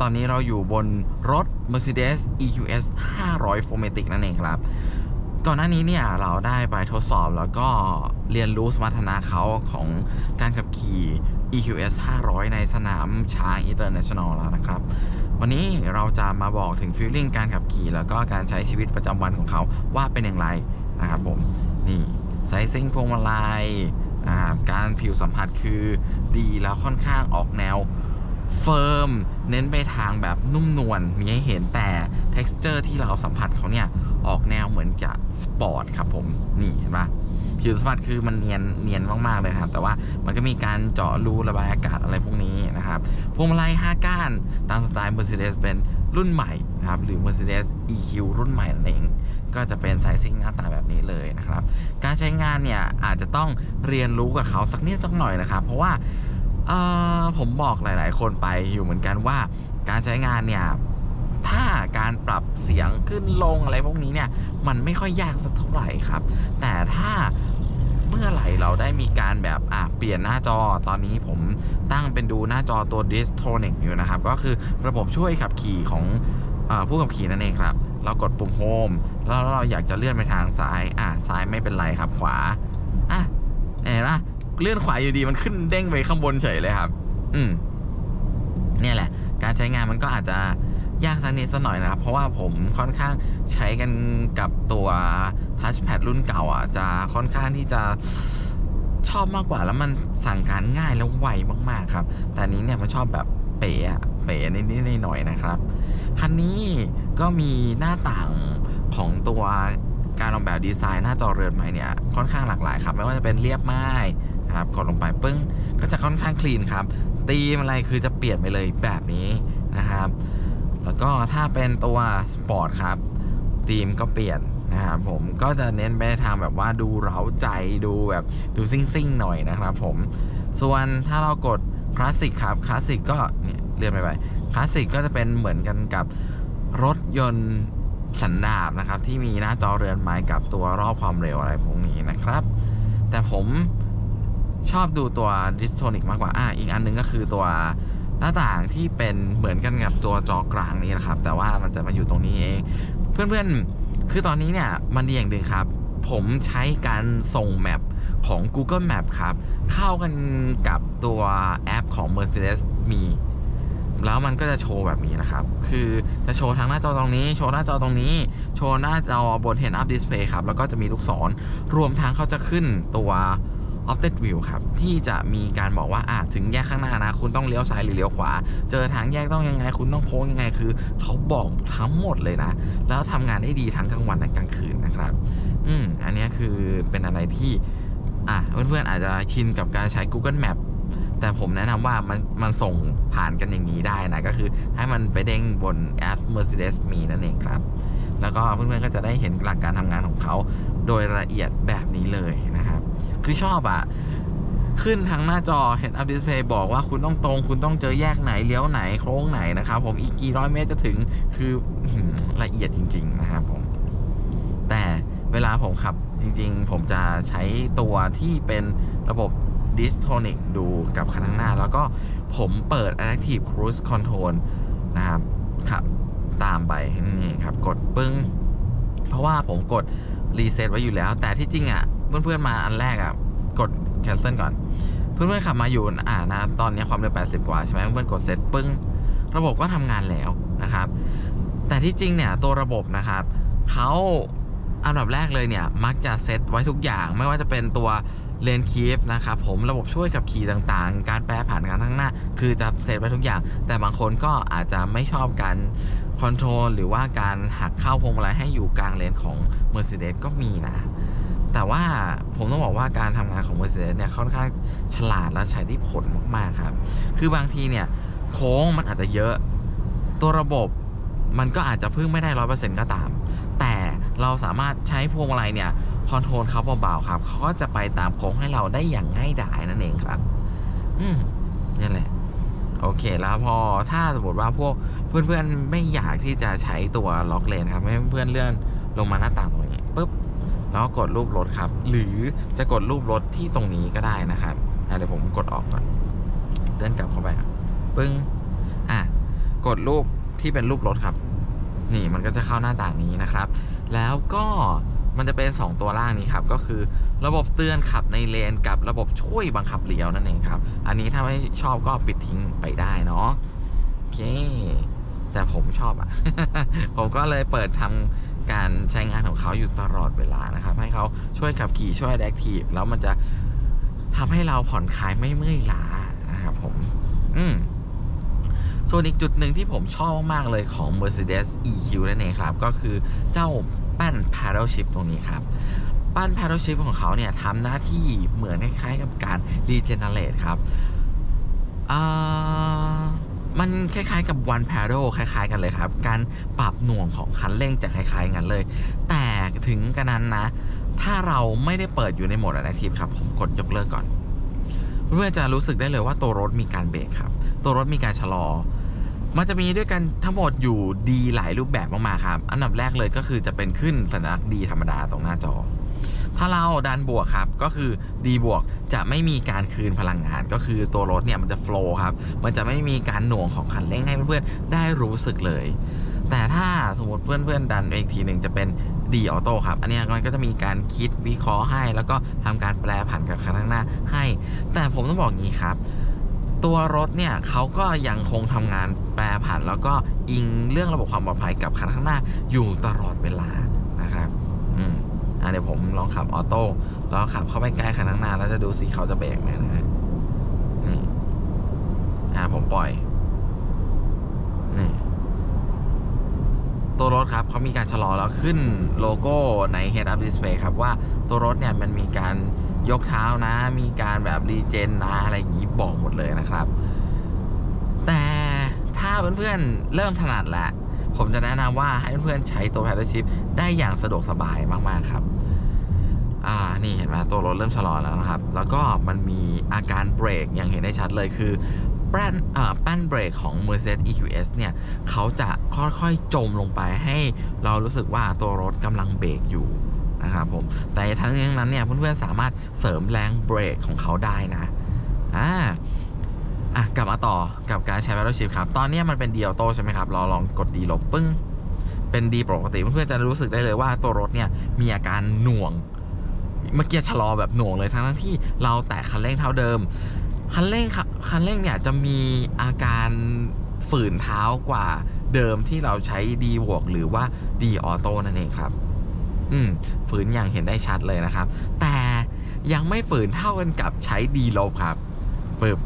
ตอนนี้เราอยู่บนรถ Mercedes EQS 500 Formatic นั่นเองครับ ก่อนหน้านี้เนี่ยเราได้ไปทดสอบแล้วก็เรียนรู้สมรรถนะเขาของการขับขี่ EQS 500 ในสนามช้าง International แล้วนะครับ วันนี้เราจะมาบอกถึงฟีลลิ่งการขับขี่ แล้วก็การใช้ชีวิตประจำวันของเขาว่าเป็นอย่างไรนะครับผม นี่ไซซิ่งพวงมาลัยนะครับการผิวสัมผัสคือดีแล้วค่อนข้างออกแนว เฟิร์มเน้นไปทางแบบนุ่มนวลมีให้เห็นแต่ t e x t อร์ที่เราสัมผัสเขาเนี่ยออกแนวเหมือนกับสปอร์ตครับผมนี่เห็นปะผิวสัมผัสคือมันเนียนเนียนมากๆเลยครับ แต่ว่ามันก็มีการเจาะรูระบายอากาศอะไรพวกนี้นะครับพวงมาลัย 5 ก้าน ตามสไตล์ Mercedes เป็นรุ่นใหม่นะครับหรือ Mercedes EQ รุ่นใหม่นั่นเองก็จะเป็นสายซิ่งหน้าตาแบบนี้เลยนะครับ การใช้งานเนี่ยอาจจะต้องเรียนรู้กับเขาสักนิดสักหน่อยนะครับ เพราะว่า ผมบอกหลาย ๆ คนไปอยู่เหมือนกันว่าการใช้งานเนี่ยถ้าการปรับเสียงขึ้นลงอะไรพวกนี้เนี่ยมันไม่ค่อยยากสักเท่าไหร่ครับ แต่ถ้าเมื่อไหร่เราได้มีการแบบอะเปลี่ยนหน้าจอตอนนี้ผมตั้งเป็นดูหน้าจอตัว Distronic อยู่นะครับ ก็คือระบบช่วยขับขี่ของออผู้ขับขี่นั่นเองครับ เรากดปุ่มโฮมแล้วเราอยากจะเลื่อนไปทางซ้าย อะซ้ายไม่เป็นไรครับขวา อะเห็นปะ เลื่อนขวาอยู่ดีมันขึ้นเด้งไปข้างบนเฉยเลยครับ อืมเนี่ยแหละ การใช้งานมันก็อาจจะยากสักนิดสักหน่อยนะครับ เพราะว่าผมค่อนข้างใช้กันกับตัวทัชแพดรุ่นเก่าอะ จะค่อนข้างที่จะชอบมากกว่าแล้วมันสั่งการง่ายแล้วไวมากๆครับ แต่นี้เนี่ยมันชอบแบบเป๋อะเป๋นิดๆหน่อยๆนะครับ คันนี้ก็มีหน้าต่างของตัวการออกแบบดีไซน์หน้าจอเรือนใหม่เนี่ยค่อนข้างหลากหลายครับ ไม่ว่าจะเป็นเรียบง่ ครับกดลงไปปึ้งก็จะค่อนข้างคลีนครับตีมอะไรคือจะเปลี่ยนไปเลยแบบนี้นะครับ แล้วก็ถ้าเป็นตัวสปอร์ตครับธีมก็เปลี่ยนนะครับผมก็จะเน้นไปในทางแบบว่าดูเร้าใจดูแบบดูซิ่งๆหน่อยนะครับผมส่วนถ้าเรากดคลาสสิกครับคลาสสิกก็เนี่ยเลื่อนไปไปคลาสสิกก็จะเป็นเหมือนกันกับรถยนต์สันดาบนะครับ ที่มีหน้าจอเรือนไม้กับตัวรอบความเร็วอะไรพวกนี้นะครับ แต่ผม ชอบดูตัวดิสโทนิกมากกว่าอะอีกอันหนึงก็คือตัวหน้าต่างที่เป็นเหมือนกันกับตัวจอกลางนี้นะครับ แต่ว่ามันจะมาอยู่ตรงนี้เอง เพื่อนๆ คือตอนนี้เนี่ยมันดีอย่างหนึ่งครับ ผมใช้การส่งแมปของ Google Map ครับ เข้ากันกับตัวแอปของ Mercedes มีแล้วมันก็จะโชว์แบบนี้นะครับ คือจะโชว์ทั้งหน้าจอตรงนี้ โชว์หน้าจอตรงนี้ โชว์หน้าจอบน Head Up Display ครับ แล้วก็จะมีลูกศร รวมทั้งเขาจะขึ้นตัว Opted View ครับ ที่จะมีการบอกว่าอะถึงแยกข้างหน้านะ คุณต้องเลี้ยวซ้ายหรือเลี้ยวขวา เจอทางแยกต้องยังไง คุณต้องโค้งยังไงคือเขาบอกทั้งหมดเลยนะ แล้วทำงานได้ดีทั้งกลางวันและกลางคืนนะครับ อืมอันนี้คือเป็นอะไรที่อะเพื่อนๆอาจจะชินกับการใช้ Google Map แต่ผมแนะนำว่ามันมันส่งผ่านกันอย่างนี้ได้นะ ก็คือให้มันไปเด้งบนแอป Mercedes มีนั่นเองครับ แล้วก็เพื่อนๆก็จะได้เห็นหลักการทำงานของเขาโดยละเอียดแบบนี้เลย คือชอบอะขึ้นทั้งหน้าจอ Head Up Display บอกว่าคุณต้องตรง คุณต้องเจอแยกไหนเลี้ยวไหนโค้งไหนนะครับผมอีกกี่ร้อยเมตรจะถึงคือละเอียดจริง ๆ นะครับผมแต่เวลาผมขับจริง ๆ ผมจะใช้ตัวที่เป็นระบบ Distonic ดูกับคันข้างหน้า แล้วก็ผมเปิด Adaptive Cruise Control นะครับขับตามไปนี่ครับ กดปึ้ง เพราะว่าผมกดรีเซ็ตไว้อยู่แล้ว แต่ที่จริงอะ เพื่อนๆมาอันแรกอะกด cancel ก่อน เพื่อนๆขับมาอยู่อ่านะตอนนี้ความเร็ว80 กว่าใช่ไหมเพื่อนๆกดเซ็ตปึ้ง ระบบก็ทำงานแล้วนะครับ แต่ที่จริงเนี่ยตัวระบบนะครับเขาอันดับแรกเลยเนี่ยมักจะเซตไว้ทุกอย่างไม่ว่าจะเป็นตัวเลนคีฟนะครับผมระบบช่วยขับขี่ต่างๆ การแปรผันการข้งหน้า คือจะเซตไว้ทุกอย่าง แต่บางคนก็อาจจะไม่ชอบการคอนโทรลหรือว่าการหักเข้าพวงมาลัยให้อยู่กลางเลนของ Mercedes ก็มีนะ แต่ว่าผมต้องบอกว่าการทำงานของ Mercedes เนี่ยค่อนข้างฉลาดและใช้ได้ผลมากๆครับ คือบางทีเนี่ยโค้งมันอาจจะเยอะตัวระบบมันก็อาจจะพึ่งไม่ได้ร้อยเปอร์เซ็นต์ก็ตาม แต่เราสามารถใช้พวงมาลัยเนี่ยคอนโทรลเขาเบาๆครับเขาก็จะไปตามโค้งให้เราได้อย่างง่ายดายนั่นเองครับ อืมนี่แหละ โอเคแล้วพอถ้าสมมติว่าพวกเพื่อนๆไม่อยากที่จะใช้ตัวล็อกเลนครับให้เพื่อนๆเลื่อนลงมาหน้าต่างตรงนี้ปุ๊บ แล้วกดรูปรถครับ หรือจะกดรูปรถที่ตรงนี้ก็ได้นะครับอ่เดี๋ยวผมกดออกก่อนเลื่อนกลับเข้าไปครับปึ้งอะกดรูปที่เป็นรูปรถครับ นี่มันก็จะเข้าหน้าต่างนี้นะครับ แล้วก็มันจะเป็น 2 ตัวล่างนี้ครับ ก็คือระบบเตือนขับในเลนกับระบบช่วยบังคับเลี้ยวนั่นเองครับ อันนี้ถ้าไม่ชอบก็ปิดทิ้งไปได้เนาะโอเค แต่ผมชอบอะผมก็เลยเปิดทำ การใช้งานของเขาอยู่ตลอดเวลานะครับ ให้เขาช่วยขับขี่ช่วยแอคทีฟแล้วมันจะทำให้เราผ่อนคลายไม่เมื่อยล้านะครับผม อืมส่วนอีกจุดหนึ่งที่ผมชอบมากเลยของ Mercedes EQ นั่นเองครับ ก็คือเจ้าแป้น paddle shift ตรงนี้ครับแป้น paddle shift ของเขาเนี่ยทำหน้าที่เหมือนคล้ายๆกับการ regenerate ครับอ่า มันคล้ายๆกับ one paddle คล้ายๆกันเลยครับ การปรับหน่วงของคันเร่งจะคล้ายๆกันเลย แต่ถึงกระนั้นนะ ถ้าเราไม่ได้เปิดอยู่ในโหมด active ครับ ผมกดยกเลิกก่อนเพื่อจะรู้สึกได้เลยว่าตัวรถมีการเบรกครับ ตัวรถมีการชะลอ มันจะมีด้วยกันทั้งหมดอยู่ดีหลายรูปแบบมากๆครับ อันดับแรกเลยก็คือจะเป็นขึ้นสัญลักษณ์ดีธรรมดาตรงหน้าจอ ถ้าเราดันบวกครับก็คือดีบวกจะไม่มีการคืนพลังงาน ก็คือตัวรถเนี่ยมันจะโฟล์ครับมันจะไม่มีการหน่วงของคันเร่งให้เพื่อนๆได้รู้สึกเลย แต่ถ้าสมมติเพื่อนๆดันอีกทีหนึ่งจะเป็นดีออโต้ครับ อันนี้มันก็จะมีการคิดวิเคราะห์ให้ แล้วก็ทำการแปลผันกับคันข้างหน้าให้ แต่ผมต้องบอกงี้ครับ ตัวรถเนี่ยเขาก็ยังคงทำงานแปรผัน แล้วก็อิงเรื่องระบบความปลอดภัยกับคันข้างหน้าอยู่ตลอดเวลานะครับ อืมอะ เดี๋ยวผมลองขับออโต้แล้วขับเข้าไปใกล้คันข้างหน้าแล้วจะดูสิเขาจะเบรกไหมนะฮะนี่อ่าผมปล่อยนี่ตัวรถครับเขามีการชะลอแล้วขึ้นโลโก้ใน Head Up Display ครับว่าตัวรถเนี่ยมันมีการยกเท้านะ มีการแบบรีเจนนะอะไรอย่างนี้บอกหมดเลยนะครับ แต่ถ้าเพื่อนๆเริ่มถนัดแล้ว ผมจะแนะนำว่าให้เพื่อนๆใช้ตัว Paddle Shift ได้อย่างสะดวกสบายมากๆครับอ่านี่เห็นไหมตัวรถเริ่มชะลอแล้วนะครับ แล้วก็มันมีอาการเบรกอย่างเห็นได้ชัดเลยคือแป้นอ่าแป้นเบรกของ Mercedes EQS เนี่ยเขาจะค่อยๆจมลงไปให้เรารู้สึกว่าตัวรถกำลังเบรกอยู่นะครับผมแต่ทั้งนี้ทั้งนั้นเนี่ยเพื่อนๆสามารถเสริมแรงเบรกของเขาได้นะอ่า อะกลับมาต่อกับการใช้ Paddle Shift ครับ ตอนนี้มันเป็นดีออโต้ใช่ไหมครับ เราลองกดดีลบปึ้ง เป็นดีปกติเพื่อนๆจะรู้สึกได้เลยว่าตัวรถเนี่ยมีอาการหน่วง เมื่อกี้ชะลอแบบหน่วงเลยทั้งทั้งที่เราแตะคันเร่งเท่าเดิม คันเร่งค่ะคันเร่งเนี่ยจะมีอาการฝืนเท้ากว่าเดิมที่เราใช้ดีบวกหรือว่าดีออโต้นั่นเองครับ อืมฝืนอย่างเห็นได้ชัดเลยนะครับ แต่ยังไม่ฝืนเท่ากันกับใช้ดีลบครับปึ๊บ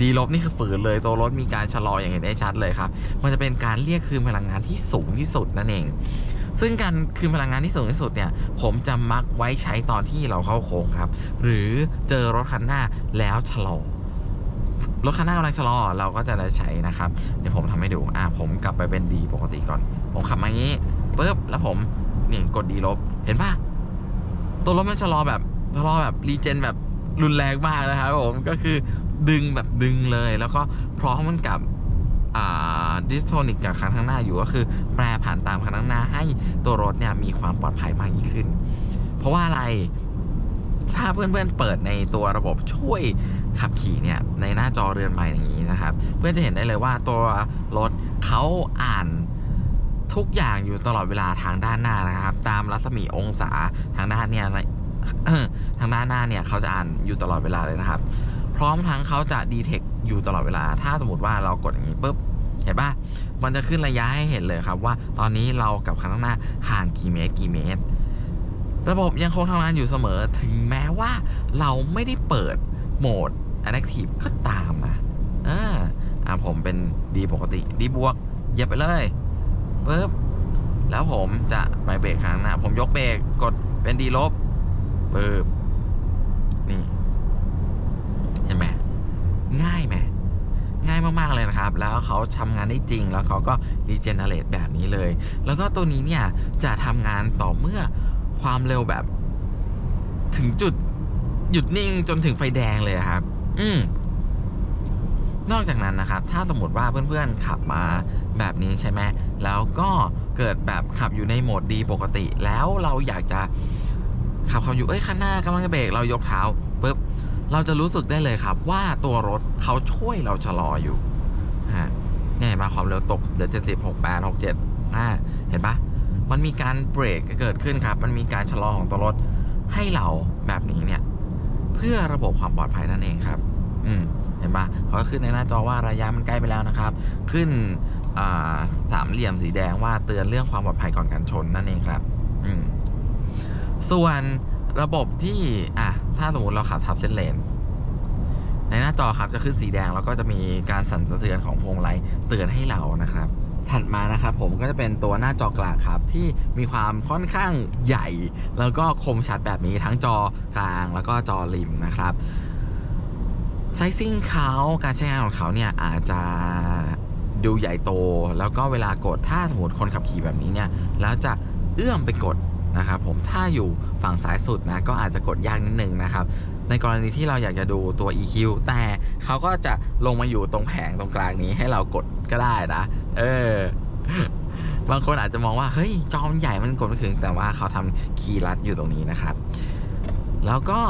ดีลบนี่คือฝืนเลยตัวรถมีการชะลออย่างเห็นได้ชัดเลยครับ มันจะเป็นการเรียกคืนพลังงานที่สูงที่สุดนั่นเอง ซึ่งการคืนพลังงานที่สูงที่สุดเนี่ย ผมจะมักไว้ใช้ตอนที่เราเข้าโค้งครับ หรือเจอรถคันหน้าแล้วชะลอรถคันหน้ากำลังชะลอเราก็จะได้ใช้นะครับ เดี๋ยวผมทำให้ดู อ่าผมกลับไปเป็นดีปกติก่อน ผมขับมาอย่างนี้ปุ๊บแล้วผมนี่กดดีลบ เห็นปะตัวรถมันชะลอแบบชะลอแบบรีเจนแบบรุนแรงมากนะครับผมก็คือ ดึงแบบดึงเลย แล้วก็พร้อมมันกับดิสโทนิกกับคันข้างหน้าอยู่ก็คือ แปรผ่านตามคันข้างหน้าให้ตัวรถเนี่ยมีความปลอดภัยมากยิ่งขึ้น เพราะว่าอะไรถ้าเพื่อนๆเปิดในตัวระบบช่วยขับขี่เนี่ยในหน้าจอเรือนใหม่อย่างนี้นะครับ เพื่อนจะเห็นได้เลยว่าตัวรถเขาอ่านทุกอย่างอยู่ตลอดเวลาทางด้านหน้านะครับ ตามรัศมีองศาทางด้านเนี่ยทางด้านหน้าเนี่ยเขาจะอ่านอยู่ตลอดเวลาเลยนะครับ พร้อมทั้งเขาจะดีเทคอยู่ตลอดเวลา ถ้าสมมติว่าเรากดอย่างนี้ปุ๊บเห็นปะมันจะขึ้นระยะให้เห็นเลยครับว่าตอนนี้เรากับคันข้างหน้าห่างกี่เมตรกี่เมตร ระบบยังคงทำงานอยู่เสมอถึงแม้ว่าเราไม่ได้เปิดโหมด Adaptive ก็ตามนะเอออ่าผมเป็นดีปกติดีบวกเหยียบไปเลยปุ๊บแล้วผมจะไปเบรกครั้งหน้า ผมยกเบรกกดเป็นดีลบปึ๊บ เห็นไหมง่ายไหมง่ายมาก ๆ เลยนะครับ แล้วเขาทำงานได้จริง แล้วเขาก็รีเจนเนเรตแบบนี้เลย แล้วก็ตัวนี้เนี่ย จะทำงานต่อเมื่อความเร็วแบบ ถึงจุดหยุดนิ่งจนถึงไฟแดงเลยครับ อืมนอกจากนั้นนะครับ ถ้าสมมติว่าเพื่อนๆ ขับมาแบบนี้ใช่ไหมแล้วก็เกิดแบบขับอยู่ในโหมดดีปกติ แล้วเราอยากจะขับเขาอยู่ เอ้ย ข้างหน้ากำลังจะเบรก เรายกเท้าปุ๊บ เราจะรู้สึกได้เลยครับว่าตัวรถเขาช่วยเราชะลออยู่ฮะเนี่ยเห็นปะความเร็วตกเหลือ70 68 67 65เห็นปะมันมีการเบรกเกิดขึ้นครับ มันมีการชะลอของตัวรถให้เราแบบนี้เนี่ย เพื่อระบบความปลอดภัยนั่นเองครับ อืมเห็นปะเขาก็ขึ้นในหน้าจอว่าระยะมันใกล้ไปแล้วนะครับ ขึ้นสามเหลี่ยมสีแดงว่าเตือนเรื่องความปลอดภัยก่อนการชนนั่นเองครับ อืมส่วนระบบที่อะ ถ้าสมมติเราขับทับเส้นเลน ในหน้าจอครับจะขึ้นสีแดงแล้วก็จะมีการสั่นสะเทือนของพวงมาลัยเตือนให้เรานะครับ ถัดมานะครับผมก็จะเป็นตัวหน้าจอกลางครับ ที่มีความค่อนข้างใหญ่ แล้วก็คมชัดแบบนี้ทั้งจอกลางแล้วก็จอริมนะครับไซซิ่งเขาการใช้งานของเขาเนี่ยอาจจะดูใหญ่โต แล้วก็เวลากดถ้าสมมติคนขับขี่แบบนี้เนี่ย แล้วจะเอื้อมไปกด นะครับผมถ้าอยู่ฝั่งซ้ายสุดนะก็อาจจะกดยากนิดนึงนะครับในกรณีที่เราอยากจะดูตัว EQ แต่เขาก็จะลงมาอยู่ตรงแผงตรงกลางนี้ให้เรากดก็ได้นะ เออบางคนอาจจะมองว่าเฮ้ยจอมันใหญ่มันกดไม่ถึง แต่ว่าเขาทำคีย์ลัดอยู่ตรงนี้นะครับ แล้วก็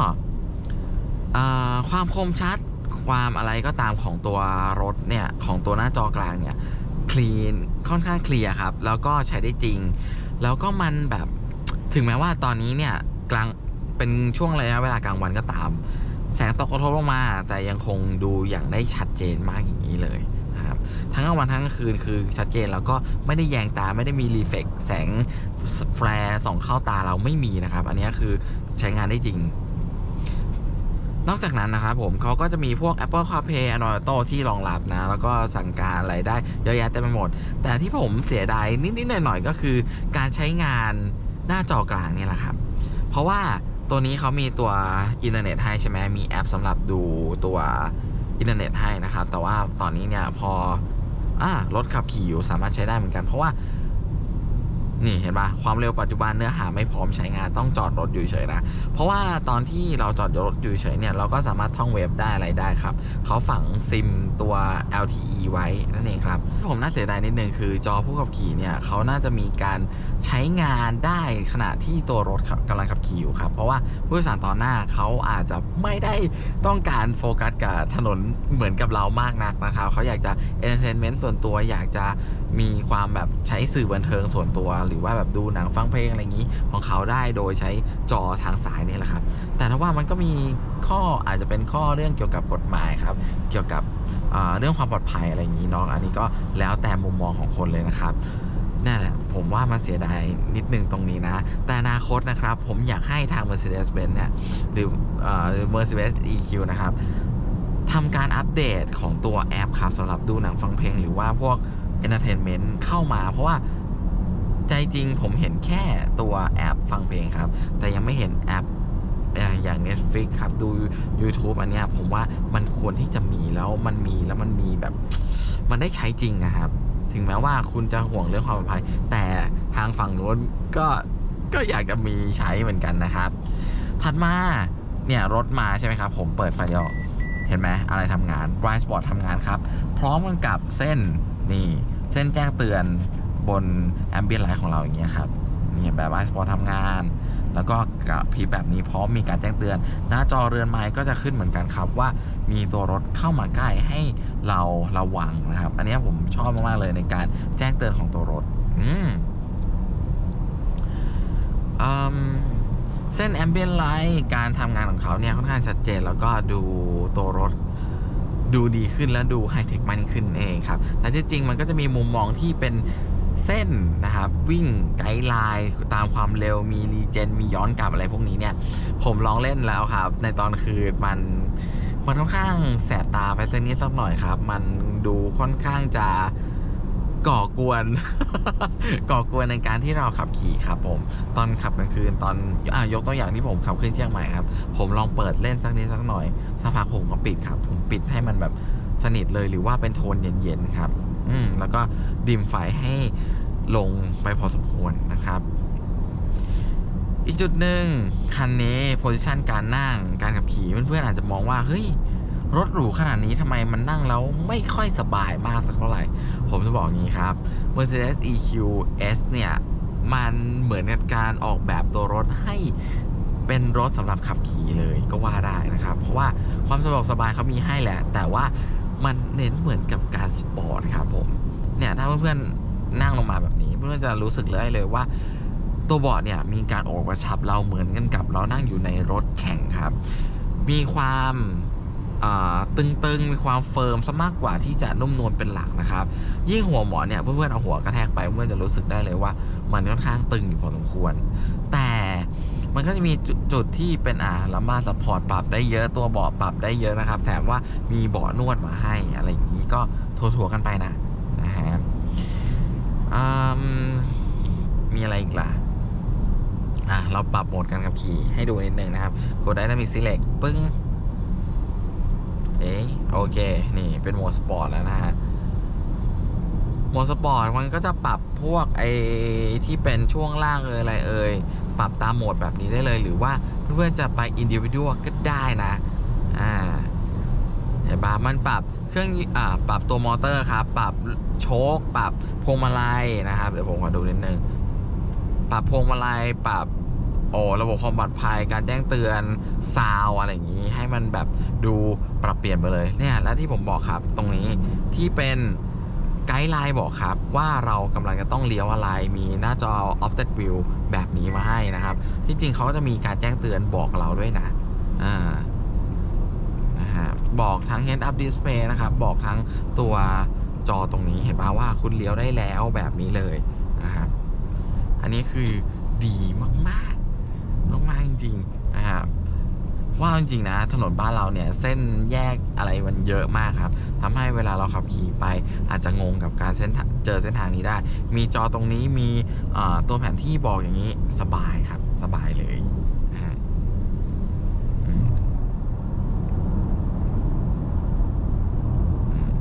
ความคมชัดความอะไรก็ตามของตัวรถเนี่ยของตัวหน้าจอกลางเนี่ยคลีนค่อนข้างเคลียร์ครับ แล้วก็ใช้ได้จริง แล้วก็มันแบบ ถึงแม้ว่าตอนนี้เนี่ยกลางเป็นช่วงระยะเวลากลางวันก็ตาม แสงตกกระทบลงมา แต่ยังคงดูอย่างได้ชัดเจนมากอย่างนี้เลยครับทั้งกลางวันทั้งกลางคืนคือชัดเจนแล้วก็ไม่ได้แยงตาไม่ได้มีรีเฟกแสงแฟร์ส่องเข้าตาเราไม่มีนะครับ อันนี้คือใช้งานได้จริง นอกจากนั้นนะครับผมเขาก็จะมีพวก Apple CarPlay Android Auto ที่รองรับนะ แล้วก็สั่งการอะไรได้เยอะแยะเต็มไปหมด แต่ที่ผมเสียดายนิดๆหน่อยๆก็คือการใช้งาน หน้าจอกลางนี่แหละครับ เพราะว่าตัวนี้เขามีตัวอินเทอร์เน็ตให้ใช่ไหมมีแอปสำหรับดูตัวอินเทอร์เน็ตให้นะครับ แต่ว่าตอนนี้เนี่ยพออ่ารถขับขี่อยู่สามารถใช้ได้เหมือนกัน เพราะว่า นี่เห็นปะความเร็วปัจจุบันเนื้อหาไม่พร้อมใช้งานต้องจอดรถอยู่เฉยนะ เพราะว่าตอนที่เราจอดรถอยู่เฉยเนี่ยเราก็สามารถท่องเว็บได้อะไรได้ครับ เขาฝังซิมตัว LTE ไว้นั่นเองครับ ผมน่าเสียดายนิดนึงคือจอผู้ขับขี่เนี่ยเขาน่าจะมีการใช้งานได้ขณะที่ตัวรถขับกำลังขับขี่อยู่ครับ เพราะว่าผู้โดยสารตอนหน้าเขาอาจจะไม่ได้ต้องการโฟกัสกับถนนเหมือนกับเรามากนักนะครับเขาอยากจะเอนเตอร์เทนเมนต์ส่วนตัวอยากจะมีความแบบใช้สื่อบันเทิงส่วนตัวหรือว่าแบบดูหนังฟังเพลงอะไรอย่างนี้ของเขาได้โดยใช้จอทางสายนี่แหละครับ แต่ถ้าว่ามันก็มีข้ออาจจะเป็นข้อเรื่องเกี่ยวกับกฎหมายครับ เกี่ยวกับเเรื่องความปลอดภัยอะไรอย่างนี้เนาะอันนี้ก็แล้วแต่มุมมองของคนเลยนะครับนั่นแหละผมว่ามันเสียดายนิดนึงตรงนี้นะ แต่อนาคตนะครับ ผมอยากให้ทาง Mercedes-Benz เนี่ยหรือเอ่อหรือ Mercedes EQ นะครับทำการอัปเดตของตัวแอปครับสำหรับดูหนังฟังเพลงหรือว่าพวก Entertainment เข้ามา เพราะว่า ใจจริงผมเห็นแค่ตัวแอปฟังเพลงครับ แต่ยังไม่เห็นแอปอย่าง Netflix ครับ ดู YouTube อันเนี้ยผมว่ามันควรที่จะมีแล้วมันมีแล้วมันมีแบบ มันได้ใช้จริงนะครับ ถึงแม้ว่าคุณจะห่วงเรื่องความปลอดภัย แต่ทางฝั่งนู้นก็ก็อยากจะมีใช้เหมือนกันนะครับ ถัดมาเนี่ยรถมาใช่ไหมครับ ผมเปิดไฟเดียวเห็นไหมอะไรทำงาน Bright Spot ทำงานครับ พร้อมกันกับเส้นนี่เส้นแจ้งเตือน บน Ambient Light ของเราอย่างเงี้ยครับนี่แบบ Bright Spot ทำงาน แล้วก็กระพริบแบบนี้พร้อมมีการแจ้งเตือน หน้าจอเรือนไม้ก็จะขึ้นเหมือนกันครับ ว่ามีตัวรถเข้ามาใกล้ให้เราระวังนะครับ อันนี้ผมชอบมากๆเลยในการแจ้งเตือนของตัวรถอืมเส้น Ambient Light การทำงานของเขาเนี่ยค่อนข้างชัดเจน แล้วก็ดูตัวรถดูดีขึ้นและดูไฮเทคมากขึ้นเองครับ แต่จริงมันก็จะมีมุมมองที่เป็น เส้นนะครับ วิ่งไกด์ไลน์ตามความเร็วมีรีเจน มีย้อนกลับอะไรพวกนี้เนี่ย ผมลองเล่นแล้วครับ ในตอนคืนมันมันค่อนข้างแสบตาไปสักนิดสักหน่อยครับ มันดูค่อนข้างจะก่อกวน ก่อกวนในการที่เราขับขี่ครับผม ตอนขับกลางคืนตอนอะยกตัวอย่างที่ผมขับขึ้นเชียงใหม่ครับ ผมลองเปิดเล่นสักนิดสักหน่อยสักพักผมก็ปิดครับ ผมปิดให้มันแบบสนิทเลยหรือว่าเป็นโทนเย็นๆครับ อืมแล้วก็ดิมไฟให้ลงไปพอสมควรนะครับ อีกจุดหนึ่งคันนี้โพซิชันการนั่งการขับขี่เพื่อนๆอาจจะมองว่าเฮ้ยรถหรูขนาดนี้ทำไมมันนั่งแล้วไม่ค่อยสบายมากสักเท่าไหร่ ผมจะบอกงี้ครับ Mercedes EQ S เนี่ย มันเหมือนกับการออกแบบตัวรถให้เป็นรถสำหรับขับขี่เลยก็ว่าได้นะครับ เพราะว่าความสะดวกสบายเขามีให้แหละ แต่ว่า มันเน้นเหมือนกับการสปอร์ตครับผม เนี่ยถ้าเพื่อนๆนั่งลงมาแบบนี้ เพื่อนๆจะรู้สึกเลยเลยว่า ตัวเบาะเนี่ยมีการโอบกระชับเราเหมือนกันกับเรานั่งอยู่ในรถแข่งครับ มีความตึงๆ มีความเฟิร์มซะมากกว่าที่จะนุ่มนวลเป็นหลักนะครับ ยิ่งหัวหมอนเนี่ยเพื่อนๆเอาหัวกระแทกไปเพื่อนจะรู้สึกได้เลยว่า มันค่อนข้างตึงอยู่พอสมควร แต่ มันก็จะมีจุดจุดที่เป็นอ่าลำมาสปอร์ตปรับได้เยอะตัวเบาะปรับได้เยอะนะครับ แถมว่ามีเบาะนวดมาให้อะไรอย่างนี้ก็ถั่วๆกันไปนะนะฮะอืมมีอะไรอีกล่ะอะเราปรับโหมดการขับขี่ให้ดูนิดนึงนะครับกดได้ถ้ามี select ปึ้งเอ๊ะโอเค นี่เป็นโหมดสปอร์ตแล้วนะฮะโหมดสปอร์ตมันก็จะปรับพวกไอ้ที่เป็นช่วงล่างเอยอะไรเอ่ย ปรับตามโหมดแบบนี้ได้เลย หรือว่าเพื่อนๆจะไปอินดิวิ u a l ก็ได้นะอ่าเห็นปะมันปรับเครื่องอ่าปรับตัวมอเตอร์ครับ ปรับโชคปรับพวงมาลัยนะครับ เดี๋ยวผมขอดูนิดนึง ปรับพวงมาลัย ปรับโอ้ระบบความปลอดภัย การแจ้งเตือนซาวอะไรอย่างนี้ ให้มันแบบดูปรับเปลี่ยนไปเลย เนี่ย และที่ผมบอกครับ ตรงนี้ที่เป็น ไกด์ไลน์บอกครับว่าเรากำลังจะต้องเลี้ยวอะไร มีหน้าจอ Opted View แบบนี้มาให้นะครับ ที่จริงเขาก็จะมีการแจ้งเตือนบอกเราด้วยนะอ่านะฮะบอกทั้ง Head Up Display นะครับ บอกทั้งตัวจอตรงนี้เห็นป่าว่าคุณเลี้ยวได้แล้วแบบนี้เลยนะครับอันนี้คือดีมากๆมากๆจริงๆนะครับ ว่าจริงๆนะถนนบ้านเราเนี่ยเส้นแยกอะไรมันเยอะมากครับทำให้เวลาเราขับขี่ไป อาจจะงงกับการเส้นเจอเส้นทางนี้ได้ มีจอตรงนี้มีตัวแผนที่บอกอย่างนี้สบายครับสบายเลยนะฮะอืมอืม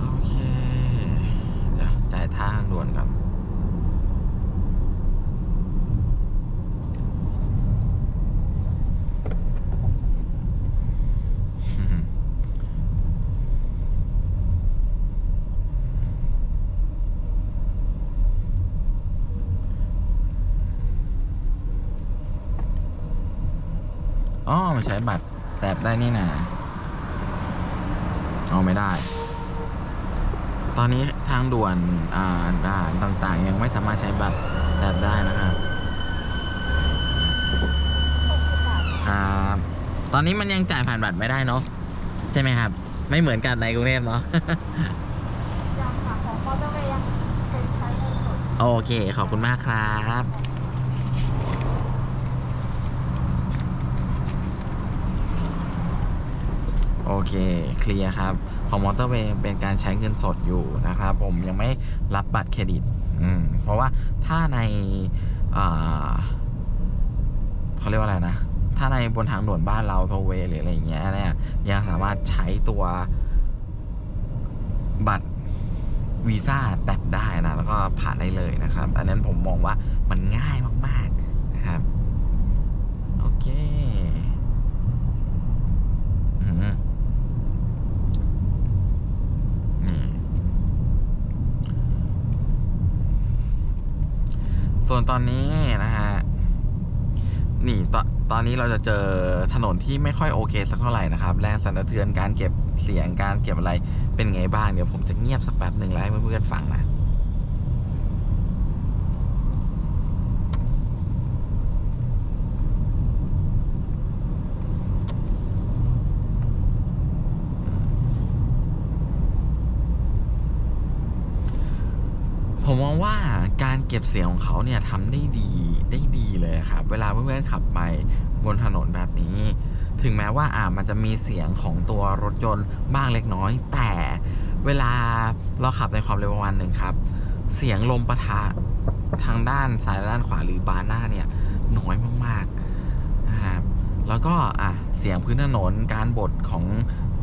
โอเค เดี๋ยวจ่ายทางด่วนก่อน อ๋อมัน ใช้บัตรแตบได้นี่นะเอาไม่ได้ ตอนนี้ทางด่วนอ่าด่านต่างๆ ยังไม่สามารถใช้บัตรแตบได้นะครับครับตอนนี้มันยังจ่ายผ่านบัตรไม่ได้เนาะใช่ไหมครับ ไม่เหมือนกันในกรุงเทพเนาะยังค่ะของมอเตอร์เวย์ยังเป็นใช้เงินสดโอเค ขอบคุณมากครับ โอ เคเคลียร์ครับของมอเตอร์เวย์เป็นการใช้เงินสดอยู่นะครับ ผมยังไม่รับบัตรเครดิตอืมเพราะว่าถ้าในเขาเรียกว่าอะไรนะ ถ้าในบนทางด่วนบ้านเราโทเวย์หรืออะไรอย่างเงี้ยเนี่ยยังสามารถใช้ตัวบัตรวีซ่าแตบได้นะ แล้วก็ผ่านได้เลยนะครับ อันนั้นผมมองว่ามันง่ายมาก ๆ นะครับ โอเคอืมนี่ส่วน ตอนนี้นะฮะนี่ตอนตอนนี้เราจะเจอถนนที่ไม่ค่อยโอเคสักเท่าไหร่นะครับแรงสั่นสะเทือนการเก็บเสียงการเก็บอะไรเป็นไงบ้างเดี๋ยวผมจะเงียบสักแป๊บหนึ่งแล้วให้เพื่อนๆฟังนะ ผมมองว่าการเก็ บเสียงของเขาเนี่ยทำได้ดีได้ดีเลยครับ เวลาเพื่อนๆขับไปบนถนนแบบนี้ ถึงแม้ว่าอ่ามันจะมีเสียงของตัวรถยนต์บ้างเล็กน้อย แต่เวลาเราขับในความเร็วประมาณหนึ่งครับ เสียงลมปะทะทางด้านซ้ายและด้านขวาหรือบานหน้าเนี่ยน้อยมากๆนะครับแล้วก็อะเสียงพื้นถนนการบดของ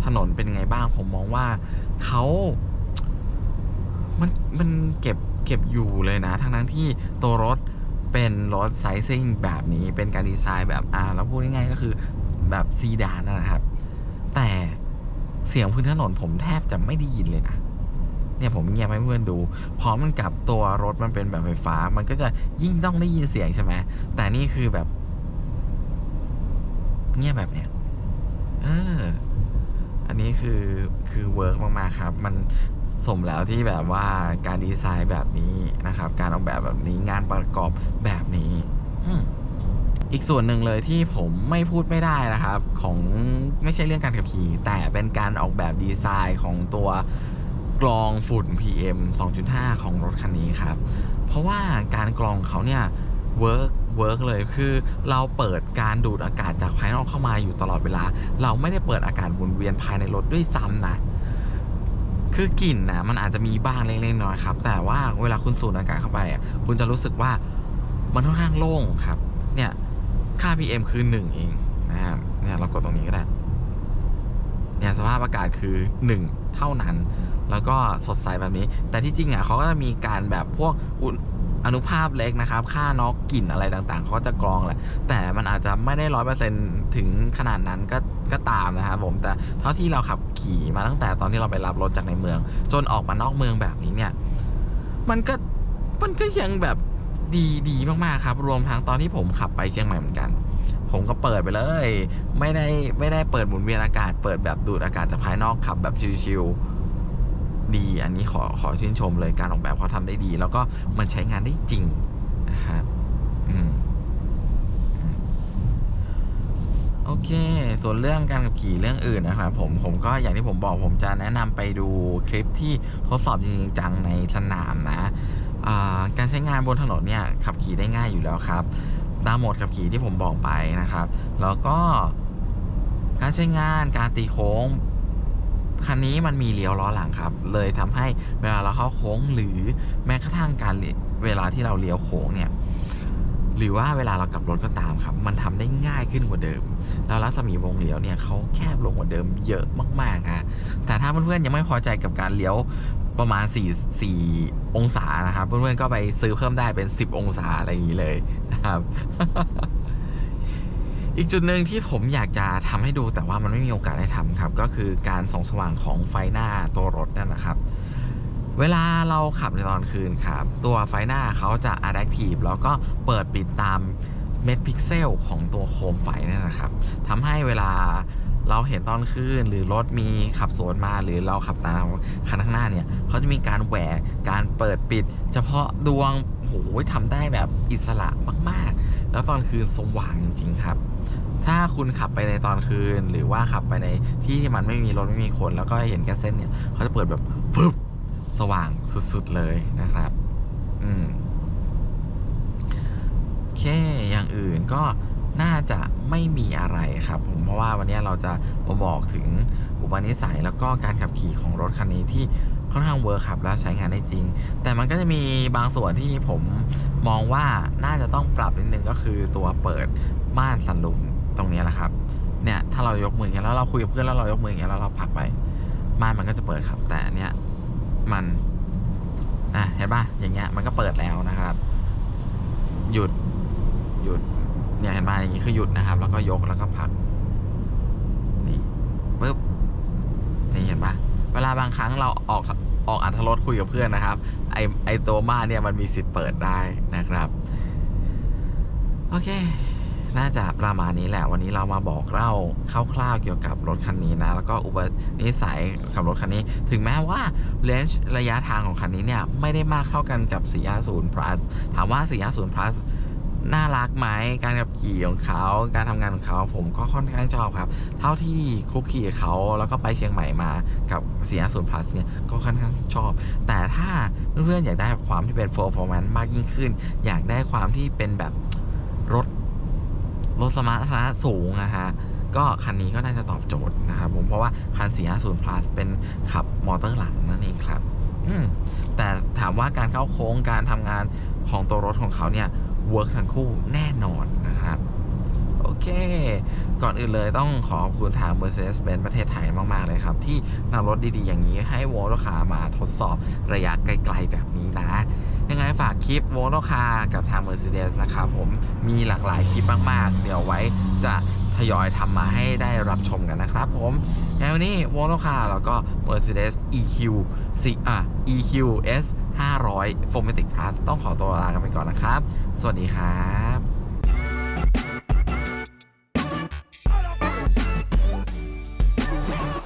ถนนเป็นไงบ้าง ผมมองว่าเขามันมันเก็บ เก็บอยู่เลยนะ ทั้งทั้งที่ตัวรถเป็นรถไซซิ่งแบบนี้เป็นการดีไซน์แบบอ่าแล้วพูดง่ายๆก็คือแบบซีดานนะครับ แต่เสียงพื้นถนนผมแทบจะไม่ได้ยินเลยนะเนี่ยผมเงียบให้เพื่อนดูเพราะมันกับตัวรถมันเป็นแบบไฟฟ้า มันก็จะยิ่งต้องได้ยินเสียงใช่ไหม แต่นี่คือแบบ เงียบแบบเนี้ย เออ อันนี้คือคือเวิร์กมากๆครับ มัน สมแล้วที่แบบว่าการดีไซน์แบบนี้นะครับ การออกแบบแบบนี้งานประกอบแบบนี้อีกส่วนหนึ่งเลยที่ผมไม่พูดไม่ได้นะครับ ของไม่ใช่เรื่องการขับขี่ แต่เป็นการออกแบบดีไซน์ของตัวกรองฝุ่น PM 2.5 ของรถคันนี้ครับ เพราะว่าการกรองเขาเนี่ยเวิร์กเวิร์กเลยคือเราเปิดการดูดอากาศจากภายนอกเข้ามาอยู่ตลอดเวลา เราไม่ได้เปิดอากาศวนเวียนภายในรถด้วยซ้ำนะ คือกลิ่นนะมันอาจจะมีบ้างเล็กๆน้อยๆครับ แต่ว่าเวลาคุณสูดอากาศเข้าไปอะคุณจะรู้สึกว่ามันค่อนข้างโล่งครับ เนี่ยค่า PM คือหนึ่งเองนะครับเนี่ยเรากดตรงนี้ก็ได้เนี่ยสภาพอากาศคือ 1 เท่านั้น แล้วก็สดใสแบบนี้ แต่ที่จริงอะเขาก็จะมีการแบบพวก อนุภาพเล็กนะครับ ค่าน็อกกลิ่นอะไรต่างๆเขาจะกรองแหละ แต่มันอาจจะไม่ได้ร้อยเปอร์เซ็นถึงขนาดนั้นก็ก็ตามนะครับผม แต่เท่าที่เราขับขี่มาตั้งแต่ตอนที่เราไปรับรถจากในเมือง จนออกมานอกเมืองแบบนี้เนี่ย มันก็มันก็ยังแบบดีดีมากๆครับ รวมทั้งตอนที่ผมขับไปเชียงใหม่เหมือนกัน ผมก็เปิดไปเลย ไม่ได้ไม่ได้เปิดหมุนเวียนอากาศ เปิดแบบดูดอากาศจากภายนอกขับแบบชิวๆ ดีอันนี้ขอขอชื่นชมเลยการออกแบบเขาทำได้ดี แล้วก็มันใช้งานได้จริงนะครับโอเค ส่วนเรื่องการขับขี่เรื่องอื่นนะครับผมผมก็อย่างที่ผมบอกผมจะแนะนำไปดูคลิปที่ทดสอบจริงจังในสนามนะการใช้งานบนถนนเนี่ยขับขี่ได้ง่ายอยู่แล้วครับตามโหมดขับขี่ที่ผมบอกไปนะครับ แล้วก็การใช้งานการตีโค้ง คันนี้มันมีเลี้ยวล้อหลังครับ เลยทำให้เวลาเราเข้าโค้งหรือแม้กระทั่งการเวลาที่เราเลี้ยวโค้งเนี่ยหรือว่าเวลาเรากลับรถก็ตามครับ มันทำได้ง่ายขึ้นกว่าเดิม แล้วรัศมีวงเลี้ยวเนี่ยเขาแคบลงกว่าเดิมเยอะมากๆฮะแต่ถ้าเพื่อนๆยังไม่พอใจกับการเลี้ยวประมาณ 4 4 องศานะครับ เพื่อนๆก็ไปซื้อเพิ่มได้เป็น 10 องศาอะไรอย่างนี้เลยนะครับ อีกจุดหนึ่งที่ผมอยากจะทำให้ดูแต่ว่ามันไม่มีโอกาสได้ทำครับ ก็คือการส่องสว่างของไฟหน้าตัวรถนั่นนะครับ เวลาเราขับในตอนคืนครับ ตัวไฟหน้าเขาจะ adaptive แล้วก็เปิดปิดตามเม็ดพิกเซลของตัวโคมไฟนั่นนะครับทำให้เวลาเราเห็นตอนคืนหรือรถมีขับสวนมาหรือเราขับตามคันข้างหน้าเนี่ยเขาจะมีการแหวกการเปิดปิด เฉพาะดวงโหทำได้แบบอิสระมาก ๆ แล้วตอนคืนสว่างจริง ๆ ครับ ถ้าคุณขับไปในตอนคืน หรือว่าขับไปในที่ที่มันไม่มีรถไม่มีคน แล้วก็เห็นแค่เส้นเนี่ยเขาจะเปิดแบบปึ๊บสว่างสุดๆเลยนะครับ อืมโอเคอย่างอื่นก็น่าจะไม่มีอะไรครับ ผมเพราะว่าวันนี้เราจะมาบอกถึงอุปนิสัยแล้วก็การขับขี่ของรถคันนี้ที่ ค่อนข้างเวิร์คครับและใช้งานได้จริง แต่มันก็จะมีบางส่วนที่ผมมองว่าน่าจะต้องปรับนิดนึงก็คือตัวเปิดม่านสันลุมตรงนี้แหละครับเนี่ยถ้าเรายกมืออย่างเงี้แล้วเราคุยกับเพื่อนแล้วเรายกมืออย่างเงี้แล้วเราผลักไปม่านมันก็จะเปิดครับ แต่เนี้ยมันอะเห็นปะอย่างเงี้ยมันก็เปิดแล้วนะครับ หยุดหยุดเนี่ยเห็นปะอย่างงี้คือหยุดนะครับ แล้วก็ยกแล้วก็ผลักนี่ปึ๊บนี่เห็นปะ เวลาบางครั้งเราออกออกอัธรสคุยกับเพื่อนนะครับ ไอไอตัวม่าเนี่ยมันมีสิทธิ์เปิดได้นะครับ โอเค น่าจะประมาณนี้แหละ วันนี้เรามาบอกเล่าคร่าวๆเกี่ยวกับรถคันนี้นะ แล้วก็อุปนิสัยกับรถคันนี้ ถึงแม้ว่าเลนส์ระยะทางของคันนี้เนี่ย ไม่ได้มากเท่ากันกับ 450 plus ถามว่า 450 plus น่ารักไหมการขับขี่ของเขาการทำงานของเขาผมก็ค่อนข้างชอบครับ เท่าที่คลุกคลีกับเขาแล้วก็ไปเชียงใหม่มากับ450 plus เนี่ยก็ค่อนข้างชอบ แต่ถ้าเพื่อนๆอยากได้ความที่เป็น performance มากยิ่งขึ้น อยากได้ความที่เป็นแบบรถรถสมรรถนะสูงนะฮะก็คันนี้ก็น่าจะตอบโจทย์นะครับผมเพราะว่าคัน 450 plus เป็นขับมอเตอร์หลังนั่นเองครับแต่ถามว่าการเข้าโค้งการทำงานของตัวรถของเขาเนี่ย เวิร์กทั้งคู่แน่นอนนะครับ โอเค ก่อนอื่นเลยต้องขอบคุณทาง Mercedes-Benz ประเทศไทยมาก ๆ เลยครับ ที่นำรถดีๆ อย่างนี้ให้วอลคามาทดสอบระยะไกล ๆ แบบนี้นะยังไงฝากคลิปวอลคากับทาง Mercedes นะครับผมมีหลากหลายคลิปมาก ๆ เดี๋ยวไว้จะทยอยทำมาให้ได้รับชมกันนะครับผมในวันนี้วอลคาแล้วก็ Mercedes EQ 4อะ EQ S 500 f o r m a t i c Plus ต้องขอตัวลากันไปก่อนนะครับ สวัสดีครับ